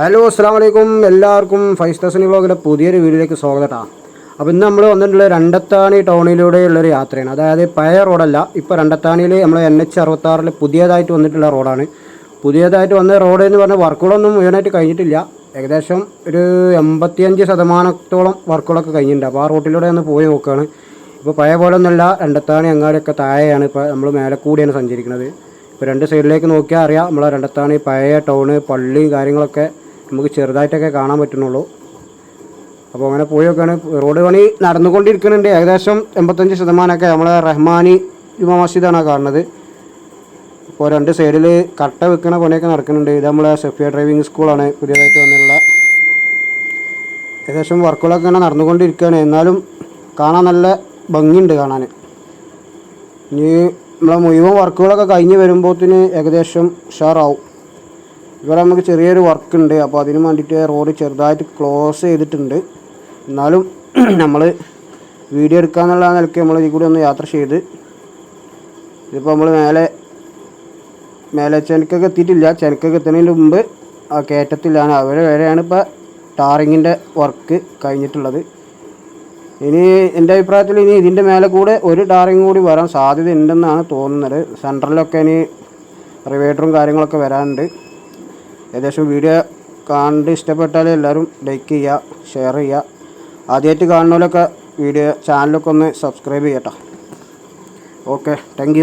Hello അസ്സാം വലൈക്കും എല്ലാവർക്കും ഫൈവ് തൗസൻഡ് ബ്ലോഗിന്റെ പുതിയൊരു വീഡിയോയിലേക്ക് സ്വാഗതം അപ്പോൾ ഇന്ന് നമ്മൾ വന്നിട്ടുള്ള രണ്ടത്താണി ടൗണിലൂടെയുള്ളൊരു യാത്രയാണ്. അതായത് പഴയ റോഡല്ല ഇപ്പോൾ രണ്ടത്താണിയിൽ നമ്മൾ എൻ എച്ച് അറുപത്താറിൽ പുതിയതായിട്ട് വന്നിട്ടുള്ള റോഡാണ്. പുതിയതായിട്ട് വന്ന റോഡ് എന്ന് പറഞ്ഞാൽ വർക്കുകളൊന്നും മുഴുവനായിട്ട് കഴിഞ്ഞിട്ടില്ല. ഏകദേശം ഒരു എൺപത്തിയഞ്ച് ശതമാനത്തോളം വർക്കുകളൊക്കെ കഴിഞ്ഞിട്ടുണ്ട്. അപ്പോൾ ആ റോട്ടിലൂടെ ഒന്ന് പോയി നോക്കുകയാണ് ഇപ്പോൾ പഴയ പോലെ ഒന്നുമല്ല രണ്ടത്താണി അങ്ങാടിയൊക്കെ താഴെയാണ്. ഇപ്പോൾ നമ്മൾ മേലെ കൂടിയാണ് സഞ്ചരിക്കുന്നത്. ഇപ്പോൾ രണ്ട് സൈഡിലേക്ക് നോക്കിയാൽ അറിയാം നമ്മളെ രണ്ടത്താണി പഴയ ടൗണ് പള്ളി കാര്യങ്ങളൊക്കെ നമുക്ക് ചെറുതായിട്ടൊക്കെ കാണാൻ പറ്റുന്നുള്ളൂ. അപ്പോൾ അങ്ങനെ പോയൊക്കെയാണ് റോഡ് പണി നടന്നുകൊണ്ടിരിക്കുന്നുണ്ട്. ഏകദേശം എൺപത്തഞ്ച് ശതമാനമൊക്കെ നമ്മളെ റഹ്മാനി ജുമാ മസ്ജിദാണ് കാണുന്നത്. ഇപ്പോൾ രണ്ട് സൈഡിൽ കട്ട വെക്കുന്ന പണിയൊക്കെ നടക്കുന്നുണ്ട്. ഇത് നമ്മളെ സെഫിയ ഡ്രൈവിംഗ് സ്കൂളാണ് പുതിയതായിട്ട് വന്നിട്ടുള്ള. ഏകദേശം വർക്കുകളൊക്കെ ഇങ്ങനെ നടന്നുകൊണ്ടിരിക്കുകയാണ്. എന്നാലും കാണാൻ നല്ല ഭംഗിയുണ്ട് കാണാൻ. ഇനി നമ്മളെ മുഴുവൻ വർക്കുകളൊക്കെ കഴിഞ്ഞ് വരുമ്പോഴത്തിന് ഏകദേശം ഉഷാറാവും. ഇവിടെ നമുക്ക് ചെറിയൊരു വർക്ക് ഉണ്ട്. അപ്പോൾ അതിന് വേണ്ടിയിട്ട് റോഡ് ചെറുതായിട്ട് ക്ലോസ് ചെയ്തിട്ടുണ്ട്. എന്നാലും നമ്മൾ വീഡിയോ എടുക്കാന്നുള്ള നിലയ്ക്ക് നമ്മൾ ഇതിൽ കൂടി ഒന്ന് യാത്ര ചെയ്ത് ഇതിപ്പോൾ നമ്മൾ മേലെ മേലെ ചെനക്കൊക്കെ എത്തിയിട്ടില്ല. ചെനക്കൊക്കെ എത്തുന്നതിന് മുമ്പ് ആ കയറ്റത്തിലാണ്. അവരെ വരെയാണ് ഇപ്പോൾ ടാറിങ്ങിന്റെ വർക്ക് കഴിഞ്ഞിട്ടുള്ളത്. ഇനി എന്റെ അഭിപ്രായത്തിൽ ഇനി ഇതിന്റെ മേലെ കൂടെ ഒരു ടാറിങ് കൂടി വരാൻ സാധ്യത ഉണ്ടെന്നാണ് തോന്നുന്നത് സെന്ററിലൊക്കെ ഇനി റിവേറ്ററും കാര്യങ്ങളൊക്കെ വരാനുണ്ട്. ഏകദേശം വീഡിയോ കണ്ട് ഇഷ്ടപ്പെട്ടാൽ എല്ലാവരും ലൈക്ക് ചെയ്യുക ഷെയർ ചെയ്യുക. ആദ്യമായിട്ട് കാണുന്നവരൊക്കെ വീഡിയോ ചാനലൊക്കെ ഒന്ന് സബ്സ്ക്രൈബ് ചെയ്യട്ടോ. Okay thank